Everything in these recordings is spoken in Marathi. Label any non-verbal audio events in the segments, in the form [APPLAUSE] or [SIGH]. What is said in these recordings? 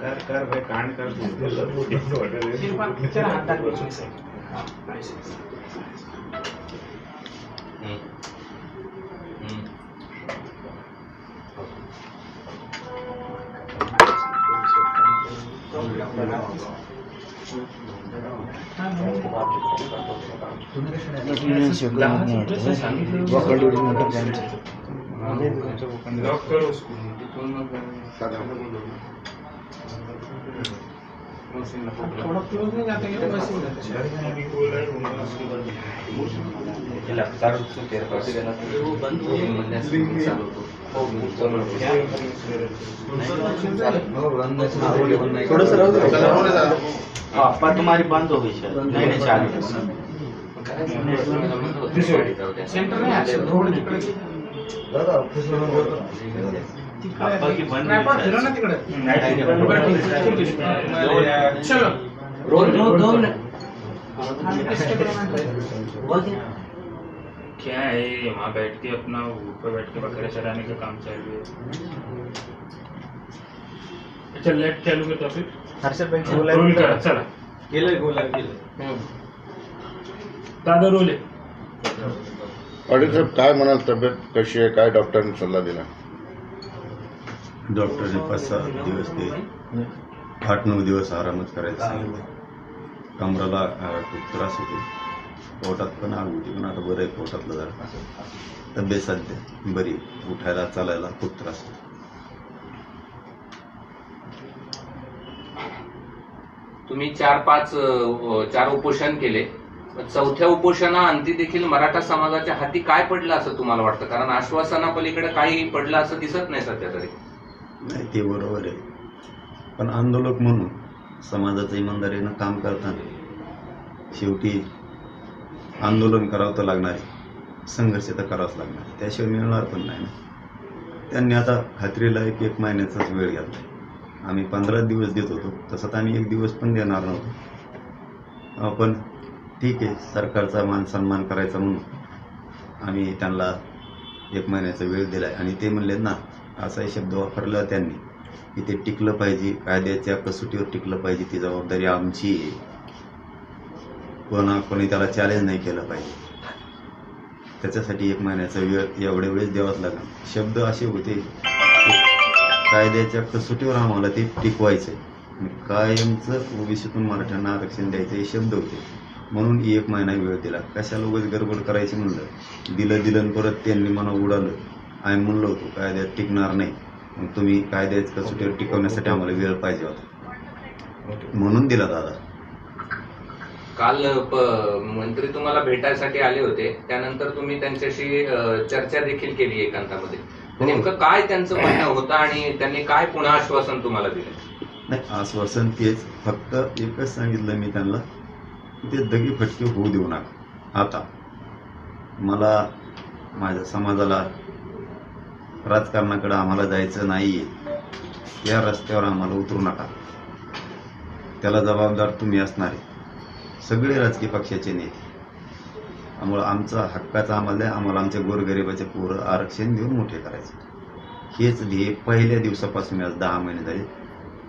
कर कर भाई कांड कर तू. हा. हा, लॉक करो उसको थोड़ा क्लोज नहीं जाते हैं वैसे ही रहते हैं थोडस राहू दे हाँ पर तुम्हारी बंद हो गई शायद नहीं नहीं चालू सेंटर नाही आहे रोड तिकडे दादा ऑफिसला नंबर की? क्या है वहाँ बैठ के अपना ऊपर बैठ के बकरे चराने का काम चालू है। अच्छा लेट चालू करतो फिर। हर्षद भाई रोल करा चला। केलंय गोला केलंय. दादा रोल पाटील साहेब काय म्हणाल तब्येत कशी आहे? काय डॉक्टरांनी सल्ला दिला? डॉक्टरने पाच सहा दिवस ते आठ नऊ दिवस आरामच करायचं सांगितलं. कमराला खूप त्रास होतो. पोटात पण आग होती पण आता बरं आहे पोटातलं जरा. तब्येत सध्या बरी उठायला चालायला खूप त्रास होतो. तुम्ही चार पाच चार उपोषण केले. चौथ्या उपोषणाअंती देखील मराठा समाजाच्या हाती काय पडलं असं तुम्हाला वाटतं? कारण आश्वासनापलीकडे काही पडलं असं दिसत नाही सध्या तरी. नाही ते बरोबर आहे. पण आंदोलक म्हणून समाजाचं इमानदारीनं काम करताना शेवटी आंदोलन करावं तर लागणार आहे. संघर्ष तर करावाच लागणार आहे. त्याशिवाय मिळणार पण नाही ना. त्यांनी आता खात्रीला एक एक महिन्याचाच वेळ घेतला. आम्ही पंधरा दिवस देत होतो. तसं तर आम्ही एक दिवस पण देणार नव्हतो. पण ठीक आहे. सरकारचा मान सन्मान करायचा म्हणून आम्ही त्यांना एक महिन्याचा वेळ दिला आणि ते म्हणले ना असाही शब्द वापरला त्यांनी. की ते टिकलं पाहिजे कायद्याच्या कसोटीवर टिकलं पाहिजे ती जबाबदारी आमची आहे. कोणा कोणी त्याला चॅलेंज नाही केलं पाहिजे. त्याच्यासाठी एक महिन्याचा वेळ एवढ्या वेळेस द्यावाच लागला. शब्द असे होते कायद्याच्या कसोटीवर आम्हाला ते टिकवायचं आहे कायमचं ओबीसीतून मराठ्यांना आरक्षण द्यायचे हे शब्द होते. म्हणून एक महिना वेळ दिला. कशाला उगाच गडबड करायची म्हणलं? दिलं दिलं परत त्यांनी मला उडालं. आम्ही म्हणलो होतो कायद्यात टिकणार नाही. मग तुम्ही कायद्याच्या कसोटीवर टिकवण्यासाठी आम्हाला वेळ पाहिजे होता. म्हणून दिला दादा. काल मंत्री तुम्हाला भेटायसाठी आले होते. त्यानंतर तुम्ही त्यांच्याशी चर्चा देखील केली एकांतामध्ये. तर नेमकं काय त्यांचं म्हणणं होतं आणि त्यांनी काय पुन्हा आश्वासन तुम्हाला दिलं? नाही आश्वासन तेच. फक्त एकच सांगितलं मी त्यांना. ते दगी फटके होऊ देऊ नका. आता मला माझ्या समाजाला राजकारणाकडे आम्हाला जायचं नाही आहे या रस्त्यावर आम्हाला उतरू नका. त्याला जबाबदार तुम्ही असणार आहे. सगळे राजकीय पक्षाचे नेते. त्यामुळं आमचा हक्काचा आम्हाला आम्हाला आमच्या गोरगरिबाचे पोरं आरक्षण देऊन मोठे करायचे. हेच ध्येय पहिल्या दिवसापासून आज दहा महिने झाले.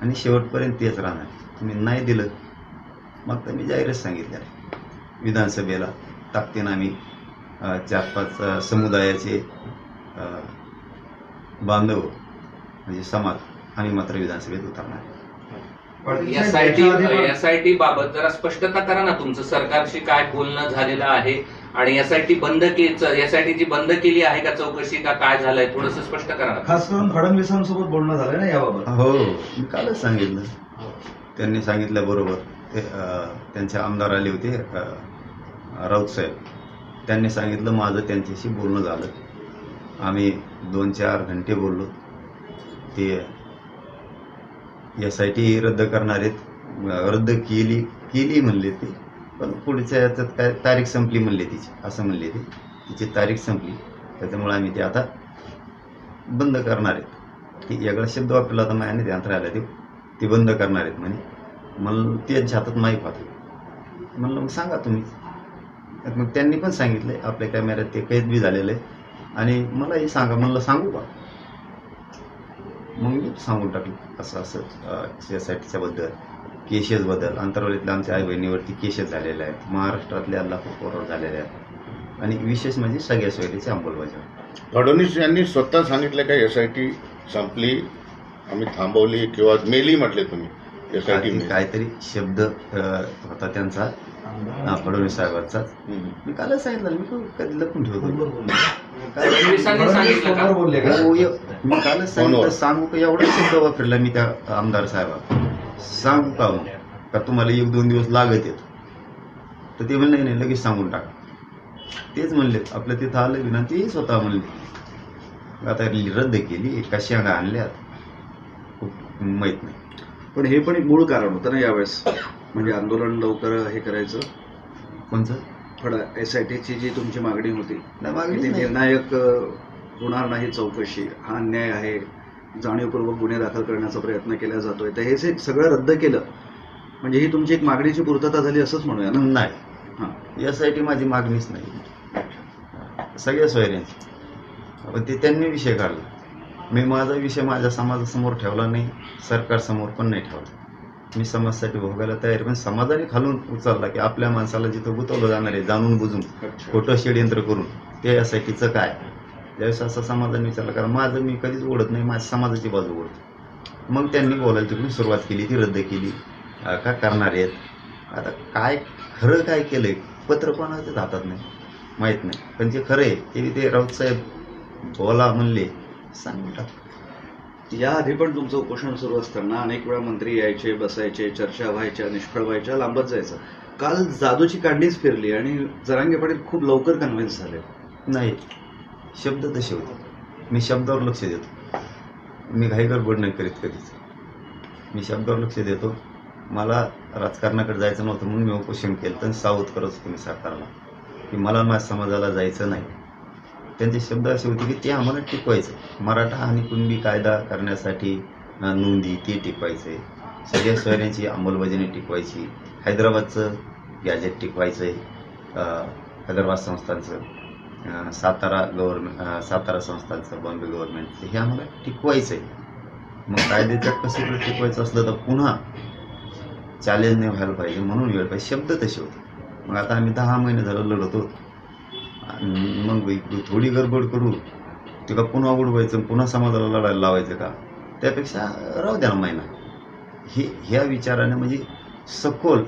आणि शेवटपर्यंत तेच राहणार तुम्ही नाही दिलं मग तर मी जाहीरच सांगितलं. आहे विधानसभेला ताकदीनं आम्ही चार पाच समुदायाचे बांधव म्हणजे समाज आम्ही मात्र विधानसभेत उतरणार. आहे. एसआयटी एसआयटी बाबत जरा स्पष्टता करा ना तुमचं. सरकारशी काय बोलणं झालेलं आहे? आणि एसआयटी बंद एसआयटी जी बंद केली आहे का चौकशी का काय झालंय? थोडंसं स्पष्ट करा ना. खास करून फडणवीसांसोबत बोलणं झालं ना याबाबत. हो मी कालच सांगितलं. त्यांनी सांगितल्याबरोबर ते त्यांचे आमदार आले होते राऊत साहेब. त्यांनी सांगितलं माझं त्यांच्याशी बोलणं झालं. आम्ही दोन चार घंटे बोललो. ते एस आय टी रद्द करणार आहेत. रद्द केली केली म्हणले ते. पण पुढच्या याच्यात काय तारीख संपली म्हणले तिची असं म्हणले ते. तिची तारीख संपली. त्याच्यामुळे आम्ही ते आता बंद करणार आहेत. ती वेगळा शब्द वापरला होता माझ्या ध्यानात राहिला ते ते बंद करणार आहेत म्हणे. मला तेच हातात माईक होतं म्हणलं मग सांगा तुम्ही. मग त्यांनी पण सांगितलं आपल्या कॅमेऱ्यात ते कैद बी झालेलं आहे आणि मलाही सांगा म्हणलं सांगू का? मग मी सांगून टाकलं असं असं एस आयबद्दल केसेस अंतरावलीतल्या आमच्या आई बहिणीवरती केसेस झालेले आहेत. महाराष्ट्रातल्या लाखो पोरं झालेले आहेत. आणि विशेष म्हणजे सगळ्या सोयीची अंमलबजावणी. फडणवीस यांनी स्वतः सांगितलं का एस आय टी संपली आम्ही थांबवली किंवा मेली म्हटले तुम्ही. काहीतरी शब्द होता त्यांचा. हा, फडणवीस साहेबांचाच मी कालच सांगितलं मी क- कधी लपून ठेवतो. का? का? हो, मी कालच सांगितलं. सांगू का? एवढा शब्द वापरला मी त्या आमदार साहेबा सांगू का मग? का तुम्हाला एक दोन दिवस लागत येत तर ते म्हणले नाही नाही लगेच सांगून टाका. तेच म्हणले आपल्या तिथं आलं विनंती स्वतः म्हणले. आता रद्द केली कशा आणल्यात? खूप माहीत नाही. पण हे पण एक मूळ कारण होतं ना यावेळेस. म्हणजे आंदोलन लवकर हे करायचं. कोणचं? फड एस आय टीची जी तुमची मागणी होती. मागणी. निर्णायक होणार नाही चौकशी. हा अन्याय आहे. जाणीवपूर्वक गुन्हे दाखल करण्याचा प्रयत्न केला जातोय. तर हे सगळं रद्द केलं म्हणजे ही तुमची एक मागणीची पूर्तता झाली असंच म्हणूया ना? नाही. हां. यासाठी माझी मागणीच नाही. सगळ्या सोयऱ्यांची. पण ते त्यांनी विषय काढला. मी माझा विषय माझ्या समाजासमोर ठेवला नाही सरकारसमोर पण नाही ठेवला. मी समाजासाठी भोगायला तयार. पण समाजाने खालून उचलला की आपल्या माणसाला जिथं गुतवलं जाणार आहे जाणून बुजून खोटं षडयंत्र करून ते यासाठीचं काय? त्यावेळेस असं समाजाने विचारलं कारण माझं मी कधीच ओढत नाही माझ्या समाजाची बाजू ओढतो. मग त्यांनी बोलायला तिकडून सुरुवात केली ती रद्द केली. का करणार आहेत? आता काय खरं काय केलंय? पत्र कोणाच्याच हातात नाही? माहीत नाही. पण जे खरं आहे ते ते राऊत साहेब बोला म्हणले सांगतात टाक या आधी पण तुमचं उपोषण सुरू असताना अनेक वेळा मंत्री यायचे बसायचे चर्चा व्हायच्या निष्फळ व्हायच्या लांबत जायचं. काल जादूची कांडीच फिरली आणि जरांगे पाटील खूप लवकर कन्व्हिन्स झाले. नाही शब्द तसे होते. मी शब्दावर लक्ष देतो. मी घाई गडबड नाही करीत कधीच. मी शब्दावर लक्ष देतो. मला राजकारणाकडे जायचं नव्हतं म्हणून मी उपोषण केलं. तर सावध करत होतो मी सरकारला की मला माझ्या समाजाला जायचं नाही. त्यांचे शब्द असे होते की ते आम्हाला टिकवायचं. मराठा आणि कुणबी कायदा करण्यासाठी नोंदी ते टिकवायचे. सगळ्या सोयऱ्यांची अंमलबजावणी टिकवायची. हैदराबादचं गॅजेट टिकवायचं आहे हैदराबाद संस्थांचं. सातारा गव्हर्मेंट सातारा संस्थांचं बॉम्बे गव्हर्नमेंटचं हे आम्हाला टिकवायचं आहे मग कायद्याचं कसं टिकवायचं असलं तर पुन्हा चॅलेंज नाही व्हायला पाहिजे म्हणून वेळ पाहिजे. शब्द तसे होते. मग आता आम्ही दहा महिने झालं लढतो आणि मग थोडी गडबड करू ते का पुन्हा उडवायचं पुन्हा समाजाला लढायला लावायचं का? त्यापेक्षा राहू द्या ना महिना. हे ह्या विचाराने म्हणजे सखोल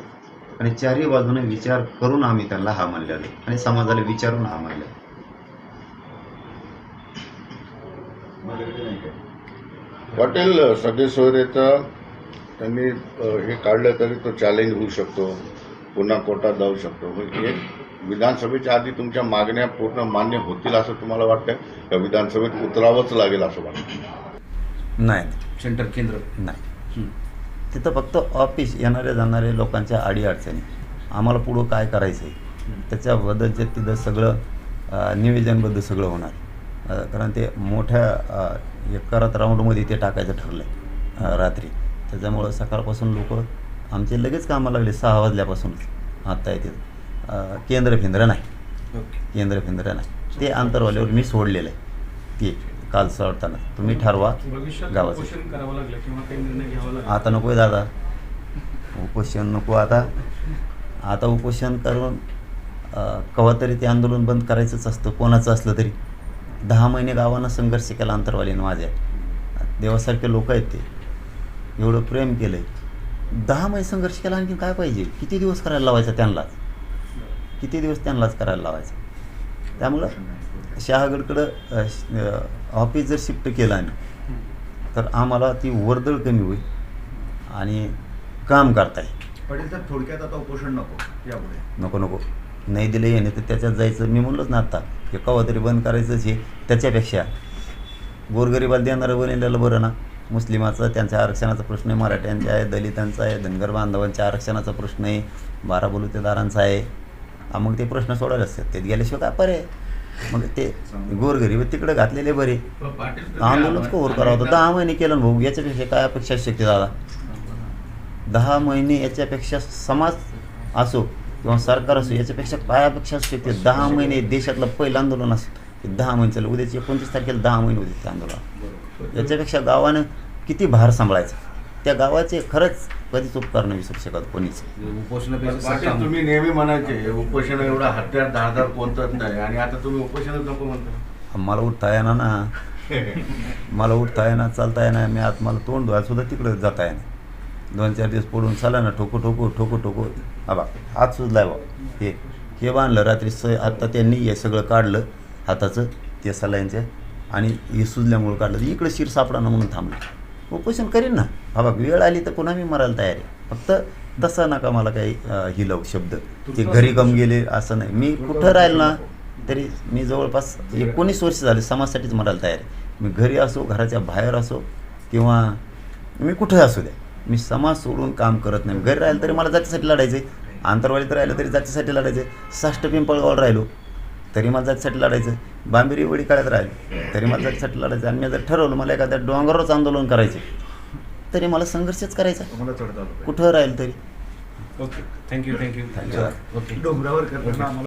आणि चारही बाजूने विचार करून आम्ही त्यांना हा मानलेला आणि समाजाला विचारून हा मानलेला पाटील सगळे सोयरेचा त्यांनी हे काढलं तरी तो चॅलेंज होऊ शकतो. पुन्हा कोर्टात जाऊ शकतो. मग हे विधानसभेच्या आधी तुमच्या मागण्या पूर्ण मान्य होतील असं तुम्हाला वाटतं का विधानसभेत उतरावंच लागेल असं वाटतं नाही. सेंटर केंद्र. नाही. तिथं फक्त ऑफिस येणारे जाणारे लोकांच्या अडीअडचणी आम्हाला पुढं काय करायचं आहे त्याच्याबद्दलचे तिथं सगळं अ, नियोजनबद्दल सगळं होणार. कारण ते मोठ्या एकरात राऊंडमध्ये ते टाकायचं ठरलं आहे रात्री. त्याच्यामुळं सकाळपासून लोक आमचे लगेच कामाला लागले सहा वाजल्यापासूनच आत्ता येते केंद्र फिंद्र नाही. केंद्र फिंद्र नाही. ते आंतरवाल्यावर मी सोडलेलं आहे. ते काल सोडताना. तुम्ही ठरवा गावाचं. आता नको दादा. उपोषण नको आता. आता उपोषण करून कवा तरी ते आंदोलन बंद करायचंच असतं. कोणाचं असलं तरी. दहा महिने गावानं संघर्ष केला अंतरवालीनं माझ्या. देवासारखे लोक आहेत ते. एवढं प्रेम केलं आहे दहा महिने संघर्ष केला आणखी काय पाहिजे? किती दिवस करायला लावायचा त्यांनाच? किती दिवस त्यांनाच करायला लावायचं? त्यामुळं शहागडकडं ऑफिस जर शिफ्ट केलं आम्ही तर आम्हाला ती वर्दळ कमी होईल आणि काम करता येईल. पाटील तर थोडक्यात आता उपोषण नको यापुढे. नको नको. नाही दिलं येणे तर त्याच्यात जायचं. मी म्हणलोच ना आत्ता की कवा तरी बंद करायचंच हे त्याच्यापेक्षा. गोरगरिबाला देणारं बनलेलं बरं ना. मुस्लिमाचं त्यांच्या आरक्षणाचा प्रश्न आहे मराठ्यांचा आहे दलितांचा आहे धनगर बांधवांच्या आरक्षणाचा प्रश्न आहे बारा बलुतेदारांचा आहे. मग ते प्रश्न सोडायला असतात. ते गेल्याशिवाय काय पर्याय? मग ते गोरगरीब तिकडे घातलेले बरे. पाटील आंदोलनच कव्हर करावं होतं. दहा महिने केलं भाऊ याच्यापेक्षा काय अपेक्षा शक्य दादा? दहा महिने याच्यापेक्षा समाज असो किंवा सरकार असो याच्यापेक्षा काय अपेक्षा असू शकते दहा महिने देशातलं पहिलं आंदोलन असतं. ते दहा महिने चालू उद्याची एकोणतीस तारखेला दहा महिने होते ते आंदोलन. याच्यापेक्षा गावानं किती भार सांभाळायचा? त्या गावाचे खरंच कधीच उपकार नाही विसरू शकत कोणीच. पाटील तुम्ही नेहमी म्हणायचे उपोषण एवढा हत्यार धारदार कोणतंच नाही. आणि आता तुम्ही उपोषणच नको म्हणता. मला उठता येणार ना. [LAUGHS] मला उठता येणार चालता येणार मी आत मला तोंड धुवायला सुद्धा तिकडं जाता येणार दोन चार दिवस पडून चाला ना ठोको ठोको ठोको ठोको. हा बा हात सुजलाय बा हे हे बांधलं रात्री स आत्ता त्यांनी हे सगळं काढलं हाताचं ते सलाईंचं. आणि हे सुजल्यामुळं काढलं. इकडं शिर सापडा ना म्हणून थांबलं. उपोषण करीन ना. हा बघ वेळ आली तर पुन्हा मी मरायला तयार आहे. फक्त तसा नका मला काही हिलव शब्द. ते घरी कम गेले असं नाही. मी कुठं राहील ना तरी मी जवळपास एकोणीस वर्ष झाले समाजासाठीच मरायला तयार आहे. मी घरी असो घराच्या बाहेर असो किंवा मी कुठे असू द्या. मी समाज सोडून काम करत नाही. घरी राहिलं तरी मला जातीसाठी लढायचं आहे आंतरवाडीत राहिलं तरी जातीसाठी लढायचं आहे साष्ट पिंपळगावला राहिलो तरी मला जातीसाठी लढायचं बांबिरी वडी काळ्यात राहिलो. तरी मला जातीसाठी लढायचं आणि मी जर ठरवलं मला एखाद्या डोंगरावरच आंदोलन करायचे तरी मला संघर्षच करायचा. कुठं राहील तरी. Okay thank you thank you okay.